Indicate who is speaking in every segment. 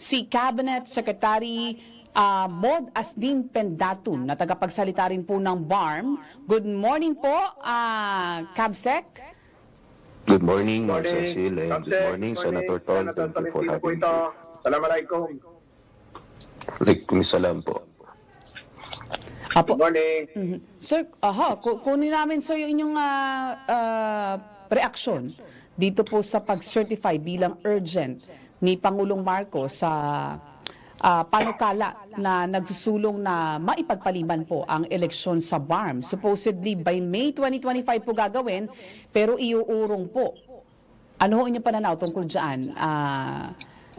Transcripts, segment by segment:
Speaker 1: si Cabinet Secretary ah, Mod Asdin Pendatun na tagapagsalita rin po ng BARM. Good morning po, ah, Cabsec.
Speaker 2: Good morning, Ma'am Cecil, and good morning, Senator Tol. Thank you for having me.
Speaker 3: Assalamualaikum.
Speaker 2: Like, salam po.
Speaker 1: Apo.
Speaker 3: Good morning.
Speaker 1: Mhm. Sir, aha, ku- kunin namin sir yung inyong ah, ah, reaksyon dito po sa pag-certify bilang urgent ni Pangulong Marcos sa ah, panukala na nagsusulong na maipagpaliban po ang eleksyon sa BARM. Supposedly by May 2025 po gagawin, pero iuurong po. Ano ho inyong pananaw tungkol dyan, ah,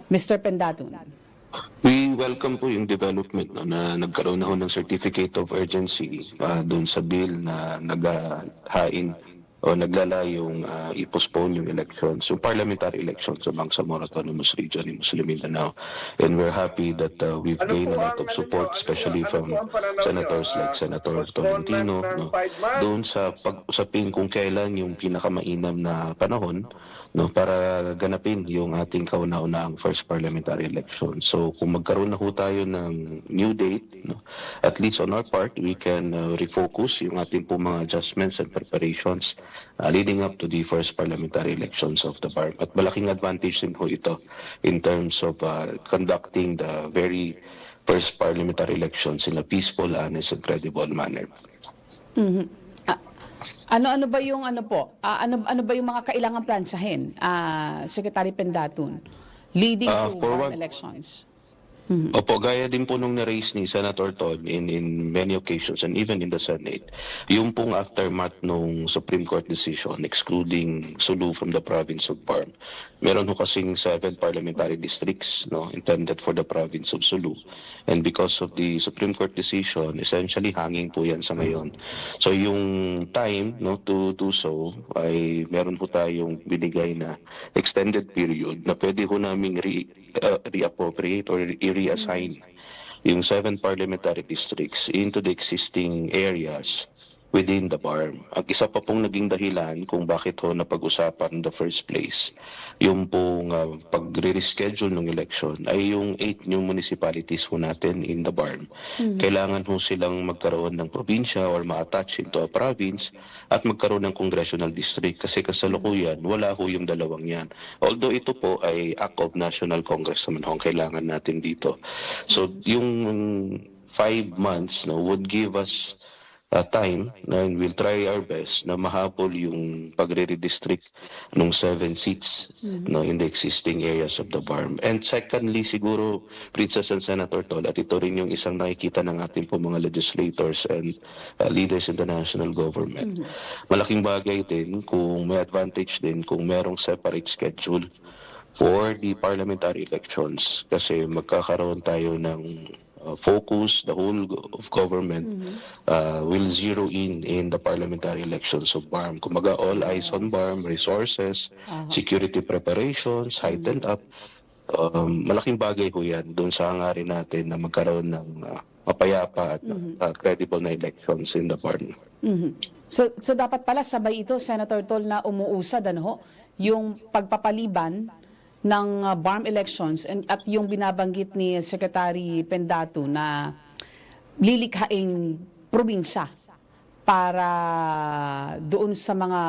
Speaker 1: Mr. Pendatun?
Speaker 2: We welcome po yung development no, na nagkaroon na ho ng certificate of urgency uh, doon sa bill na naghahain o naglalayong uh, i-postpone yung elections, yung parliamentary elections sa Bangsamoro Autonomous Region in Muslim Mindanao. And we're happy that uh, we've
Speaker 3: Ano
Speaker 2: gained a lot of
Speaker 3: ano
Speaker 2: support,
Speaker 3: po- ano-
Speaker 2: especially
Speaker 3: ano
Speaker 2: from senators
Speaker 3: niyo?
Speaker 2: like Senator Tolentino, no, doon sa pag-usapin kung kailan yung pinakamainam na panahon no para ganapin yung ating kauna-unahang first parliamentary election. So kung magkaroon na ho tayo ng new date, no, at least on our part, we can uh, refocus yung ating po mga adjustments and preparations uh, leading up to the first parliamentary elections of the BARM. At malaking advantage din po ito in terms of uh, conducting the very first parliamentary elections in a peaceful, honest, and credible manner.
Speaker 1: Ano-ano ba yung ano po? Ah, ano ano ba yung mga kailangan plansyahin? Ah, Secretary Pendatun leading
Speaker 2: Ah,
Speaker 1: to
Speaker 2: for
Speaker 1: BARM elections.
Speaker 2: Opo, gaya din po nung na-raise ni Senator Todd in, in many occasions and even in the Senate, yung pong aftermath nung Supreme Court decision excluding Sulu from the province of Barm. Meron ho kasing seven parliamentary districts no, intended for the province of Sulu. And because of the Supreme Court decision, essentially hanging po yan sa ngayon. So yung time no, to do so ay meron po tayong binigay na extended period na pwede ho naming re, uh, reappropriate or i-reassign yung seven parliamentary districts into the existing areas within the BARM. Ang isa pa pong naging dahilan kung bakit ho napag-usapan in the first place, yung pong uh, pag-reschedule ng election ay yung eight new municipalities ho natin in the BARM. Kailangan ho silang magkaroon ng probinsya or ma-attach into a province at magkaroon ng congressional district kasi kasalukuyan wala ho yung dalawang yan. Although ito po ay act of National Congress naman ho ang kailangan natin dito. So yung five months no, would give us uh, time and we'll try our best na mahabol yung pagre-redistrict ng seven seats no, in the existing areas of the BARM. And secondly, siguro, Princess and Senator Tol, at ito rin yung isang nakikita ng ating po mga legislators and uh, leaders in the national government. Malaking bagay din kung may advantage din kung merong separate schedule for the parliamentary elections kasi magkakaroon tayo ng uh, focus, the whole of government uh, will zero in in the parliamentary elections of BARM. Kumaga all eyes on BARM, resources, security preparations, heightened up. Um, malaking bagay ho yan doon sa hangarin natin na magkaroon ng uh, mapayapa at uh, credible na elections in the BARM.
Speaker 1: Mhm. So so dapat pala sabay ito Senator Tol na umuusad ano yung pagpapaliban ng uh, BARM elections and at yung binabanggit ni Secretary Pendato na lilikhaing probinsya para doon sa mga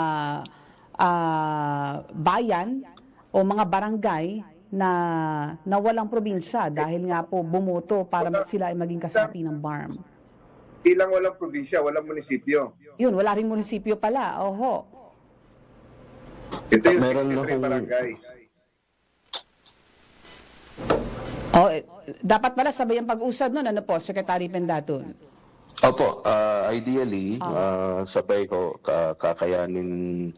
Speaker 1: ah, bayan o mga barangay na nawalang probinsya dahil nga po bumoto para sila ay maging kasapi ng BARM.
Speaker 3: Ilang walang probinsya, walang munisipyo.
Speaker 1: Yun, wala rin munisipyo pala. Oho.
Speaker 3: Ito yung
Speaker 2: Meron
Speaker 3: 63
Speaker 2: na hong-
Speaker 3: barangays.
Speaker 1: Oh, eh, dapat pala sabay ang pag-usad nun, ano po, Secretary Pendaton?
Speaker 2: Opo, uh, ideally, uh, sabay ko ka- kakayanin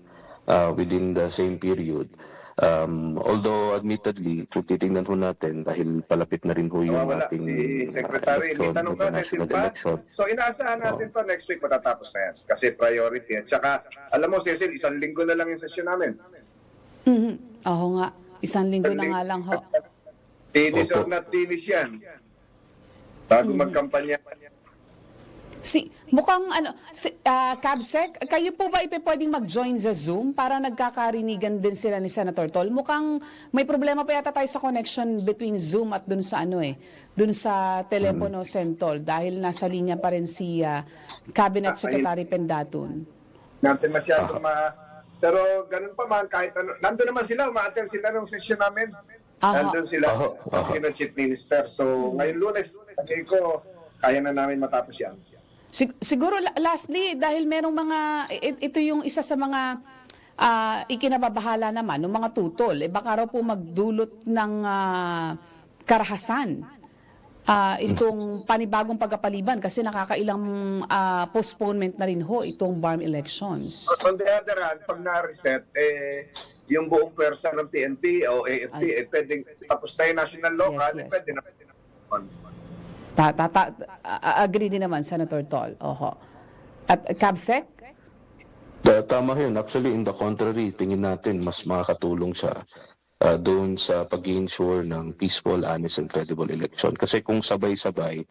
Speaker 2: uh, within the same period. Um, although admittedly, kung titingnan ho natin, dahil palapit na rin ho yung
Speaker 3: Nawawala
Speaker 2: ating
Speaker 3: si
Speaker 2: uh,
Speaker 3: Secretary. May
Speaker 2: election,
Speaker 3: tanong ka, Cecil pa? So inaasahan natin to next week matatapos na yan. Kasi priority. At saka, alam mo, Cecil, isang linggo na lang yung session namin.
Speaker 1: Mhm. Oo nga, isang linggo na nga lang ho.
Speaker 3: Finish or
Speaker 2: Opo.
Speaker 3: not finish yan. Bago magkampanya.
Speaker 1: Si, mukhang ano, si, ah, Cabsec, kayo po ba ipe pwedeng mag-join sa Zoom para nagkakarinigan din sila ni Senator Tol? Mukhang may problema pa yata tayo sa connection between Zoom at dun sa ano eh, dun sa telepono Sentol dahil nasa linya pa rin si ah, Cabinet Secretary Pendatun.
Speaker 3: natin masyadong ma... Pero ganun pa man, kahit ano, nandun naman sila, umaattend sila ng session namin. Nandun sila,
Speaker 2: Aha, aha.
Speaker 3: sino chief minister. So, ngayon lunes, sagay ko, kaya na namin matapos yan.
Speaker 1: Sig- siguro la- lastly dahil merong mga i- ito yung isa sa mga ah, ikinababahala naman ng mga tutol eh baka raw po magdulot ng ah, karahasan ah, itong panibagong pagkapaliban kasi nakakailang ah, postponement na rin ho itong BARM elections.
Speaker 3: On the other hand, pag na-reset, eh, yung buong pwersa ng PNP o AFP,
Speaker 1: Ay.
Speaker 3: eh, pwedeng tapos na yung national local,
Speaker 1: Yes,
Speaker 3: eh,
Speaker 1: yes.
Speaker 3: pwede na.
Speaker 1: Ta, ta, ta, a- agree din naman Senator Tol. Oho. At Cabsec?
Speaker 2: Da, tama yun. Actually, in the contrary, tingin natin mas makakatulong siya uh, doon sa pag-ensure ng peaceful, honest, and credible election. Kasi kung sabay-sabay,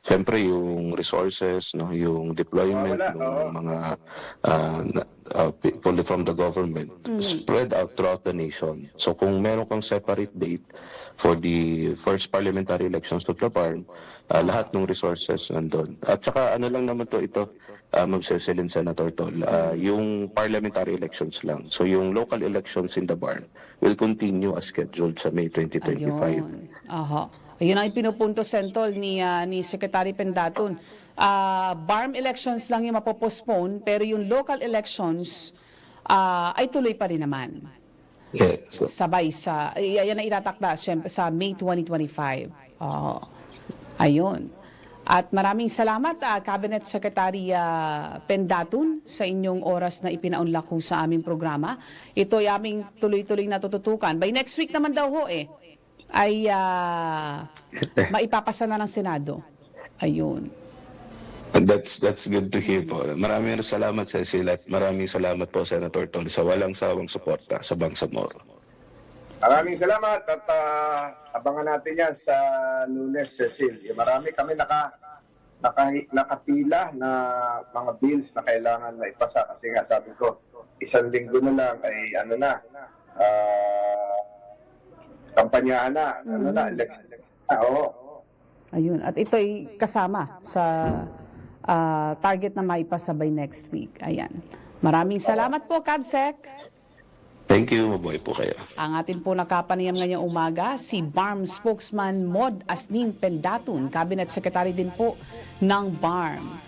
Speaker 2: syempre yung resources, no, yung deployment
Speaker 3: Mawawala,
Speaker 2: ng
Speaker 3: oo.
Speaker 2: mga uh, na- uh, people from the government spread out throughout the nation. So kung meron kang separate date for the first parliamentary elections to the farm, uh, lahat ng resources nandun. At saka ano lang naman to ito, uh, Ma'am Cecilin Senator Tol, uh, yung parliamentary elections lang. So yung local elections in the barn will continue as scheduled sa May 2025.
Speaker 1: Ayun. Aha. Ayun ang pinupunto sentol ni ah, ni Secretary Pendatun. Ah, BARM elections lang yung mapopostpone pero yung local elections ah, ay tuloy pa rin naman.
Speaker 2: Yeah, so,
Speaker 1: Sabay sa yan ang itatakda syempre sa May 2025. Oo. Ayun. At maraming salamat ah, Cabinet Secretary ah, Pendatun sa inyong oras na ipinaunlak ho sa aming programa. Ito ay aming tuloy-tuloy natututukan. By next week naman daw ho eh ay ah, maipapasa na ng Senado. Ayun.
Speaker 2: That's that's good to hear po. Maraming salamat Cecil at maraming salamat po Senator Tol sa walang sawang suporta sa Bangsamoro.
Speaker 3: Maraming salamat at ah, abangan natin yan sa lunes, Cecil. Marami kami naka, naka, nakapila na mga bills na kailangan na ipasa kasi nga sabi ko, isang linggo na lang ay ano na, ah, kampanyahan na, ano na, election na, oo.
Speaker 1: Ayun. At ito ay kasama sa ah, target na maipasabay next week. Ayan. Maraming salamat po, Cabsec.
Speaker 2: Thank you, mabuhay po kayo.
Speaker 1: Ang atin po nakapanayam ngayong umaga, si BARM spokesman Mod Asning Pendatun, Cabinet Secretary din po ng BARM.